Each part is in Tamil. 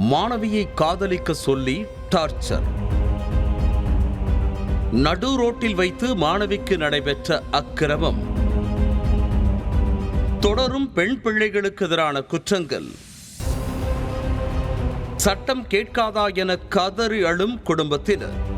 மாணவியை காதலிக்க சொல்லி டார்ச்சர். நடு ரோட்டில் வைத்து மாணவிக்கு நடைபெற்ற அக்கிரமம். தொடரும் பெண் பிள்ளைகளுக்கு எதிரான குற்றங்கள். சட்டம் கேட்காதா என கதறி அழும் குடும்பத்தினர்.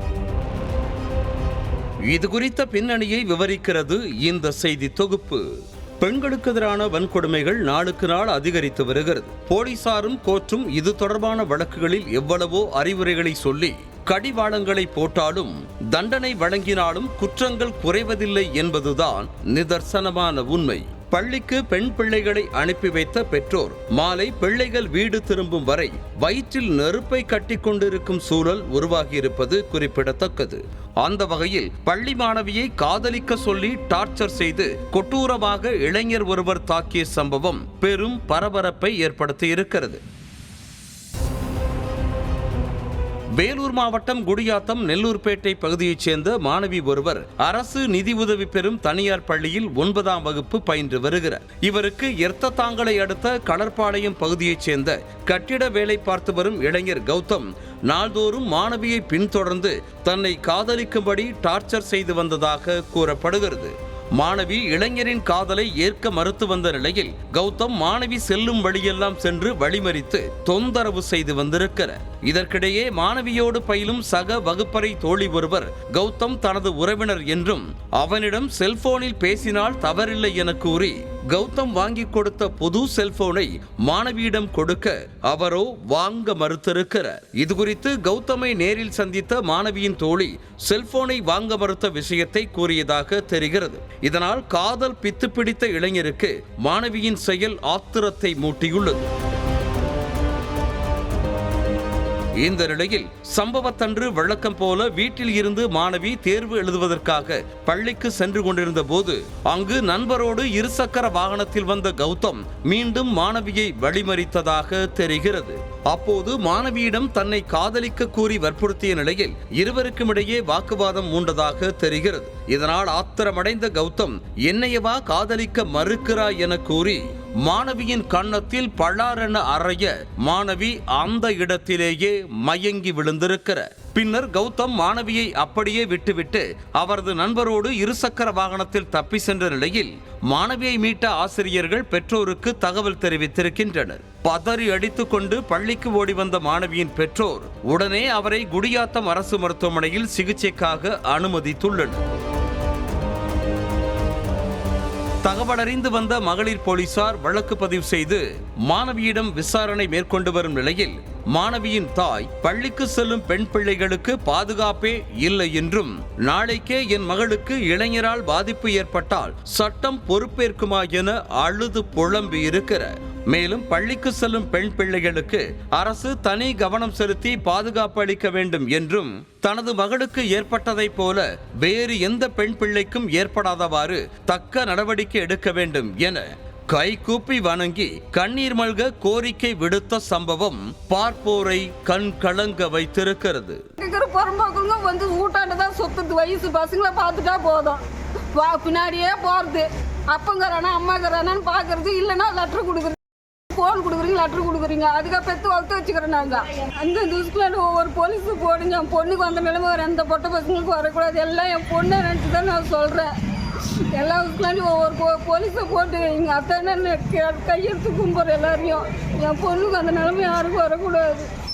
இது குறித்த பின்னணியை விவரிக்கிறது இந்த செய்தி தொகுப்பு. பெண்களுக்கு எதிரான வன்கொடுமைகள் நாளுக்கு நாள் அதிகரித்து வருகிறது. போலீசாரும் கோர்ட்டும் இது தொடர்பான வழக்குகளில் எவ்வளவோ அறிவுரைகளை சொல்லி கடிவாளங்களை போட்டாலும் தண்டனை வழங்கினாலும் குற்றங்கள் குறைவதில்லை என்பதுதான் நிதர்சனமான உண்மை. பள்ளிக்கு பெண் பிள்ளைகளை அனுப்பி வைத்த பெற்றோர் மாலை பிள்ளைகள் வீடு திரும்பும் வரை வயிற்றில் நெருப்பை கட்டி கொண்டிருக்கும் சூழல் உருவாகியிருப்பது குறிப்பிடத்தக்கது. அந்த வகையில் பள்ளி மாணவியை காதலிக்க சொல்லி டார்ச்சர் செய்து கொட்டூரமாக இளைஞர் ஒருவர் தாக்கிய சம்பவம் பெரும் பரபரப்பை ஏற்படுத்தி வேலூர் மாவட்டம் குடியாத்தம் நெல்லூர்பேட்டை பகுதியைச் சேர்ந்த மாணவி ஒருவர் அரசு நிதி உதவி பெறும் தனியார் பள்ளியில் ஒன்பதாம் வகுப்பு பயின்று வருகிறார். இவருக்கு எர்த்தத்தாங்கலை அடுத்த கடற்பாளையம் பகுதியைச் சேர்ந்த கட்டிட வேலை பார்த்து வரும் இளைஞர் கௌதம் நாள்தோறும் மாணவியை பின்தொடர்ந்து தன்னை காதலிக்கும்படி டார்ச்சர் செய்து வந்ததாக கூறப்படுகிறது. மாணவி இளைஞரின் காதலை ஏற்க மறுத்து வந்த நிலையில் கௌதம் மாணவி செல்லும் வழியெல்லாம் சென்று வழிமறித்து தொந்தரவு செய்து வந்திருக்கிறார் இதற்கிடையே மாணவியோடு பயிலும் சக வகுப்பறை தோழி ஒருவர் கௌதம் தனது உறவினர் என்றும் அவனிடம் செல்போனில் பேசினால் தவறில்லை என கூறி கௌதம் வாங்கி கொடுத்த புது செல்போனை மாணவியிடம் கொடுக்க அவரோ வாங்க மறுத்திருக்கிறார். இது குறித்து கௌதமை நேரில் சந்தித்த மாணவியின் தோழி செல்போனை வாங்க மறுத்த விஷயத்தை கூறியதாக தெரிகிறது. இதனால் காதல் பித்து பிடித்த இளைஞருக்கு மாணவியின் செயல் ஆத்திரத்தை மூட்டியுள்ளது. இந்த நிலையில் சம்பவத்தன்று வழக்கம் போல வீட்டில் இருந்து மாணவி தேர்வு எழுதுவதற்காக பள்ளிக்கு சென்று கொண்டிருந்த போது அங்கு நண்பரோடு இருசக்கர வாகனத்தில் வந்த கௌதம் மீண்டும் மாணவியை வழிமறித்ததாக தெரிகிறது. அப்போது மாணவியிடம் தன்னை காதலிக்க கூறி வற்புறுத்திய நிலையில் இருவருக்கும் இடையே வாக்குவாதம் மூண்டதாக தெரிகிறது. இதனால் ஆத்திரமடைந்த கௌதம் என்னையவா காதலிக்க மறுக்கிறாய் என கூறி மாணவியின் கன்னத்தில் பளாரென அறைய மாணவி அந்த இடத்திலேயே மயங்கி விழுந்திருக்கிறார். பின்னர் கௌதம் மாணவியை அப்படியே விட்டுவிட்டு அவரது நண்பரோடு இருசக்கர வாகனத்தில் தப்பி சென்ற நிலையில் மாணவியை மீட்ட ஆசிரியர்கள் பெற்றோருக்கு தகவல் தெரிவித்திருக்கின்றனர். பதறி அடித்துக்கொண்டு பள்ளிக்கு ஓடி வந்த மாணவியின் பெற்றோர் உடனே அவரை குடியாத்தம் அரசு மருத்துவமனையில் சிகிச்சைக்காக அனுமதித்துள்ளனர். தகவலறிந்து வந்த மகளிர் போலீசார் வழக்கு பதிவு செய்து மாணவியிடம் விசாரணை மேற்கொண்டு வரும் நிலையில் மாணவியின் தாய் பள்ளிக்கு செல்லும் பெண் பிள்ளைகளுக்கு பாதுகாப்பே இல்லை என்றும் நாளைக்கே என் மகளுக்கு இளைஞரால் பாதிப்பு ஏற்பட்டால் சட்டம் பொறுப்பேற்குமா என அழுது புலம்பி இருக்கிறார் மேலும் பள்ளிக்கு செல்லும் பெண் பிள்ளைகளுக்கு அரசு தனி கவனம் செலுத்தி பாதுகாப்பு அளிக்க வேண்டும் என்றும் தனது மகளுக்கு ஏற்பட்டதைப் போல வேறு எந்த பெண் பிள்ளைக்கும் ஏற்படாதவாறு தக்க நடவடிக்கை எடுக்க வேண்டும் என கைகூப்பி வணங்கி கண்ணீர் மல்க கோரிக்கை விடுத்த சம்பவம் பார்ப்போரை கண் கலங்க வைத்திருக்கிறது. இருக்கிற வந்து ஊட்டாண்டு தான் சொத்து வயசு பசங்களை பார்த்துட்டா போதும். வா பின்னாடியே போகிறது அப்பங்கிறானா அம்மாங்கிறானான்னு பார்க்கறது இல்லைன்னா லெட்டர் கொடுக்குறது. ஃபோன் கொடுக்குறீங்க லெட்டர் கொடுக்குறீங்க. அதுக்காக பெற்று வளர்த்து வச்சுக்கிறேன் நாங்கள் அந்த துஷ்கில் ஒவ்வொரு போலீஸுக்கு போடுங்க. என் பொண்ணுக்கு வந்த நிலைமை வேறு எந்த பொட்ட பசங்களுக்கும் வரக்கூடாது. எல்லாம் என் பொண்ணை நினச்சி தான் நான் சொல்கிறேன் எல்லா உட்காந்து ஒவ்வொரு போ போலீஸை போட்டு எங்கள் அத்தை கையெழுத்து கும்புற எல்லாரையும். என் பொண்ணுக்கு அந்த நிலைமை யாருக்கும் வரக்கூடாது.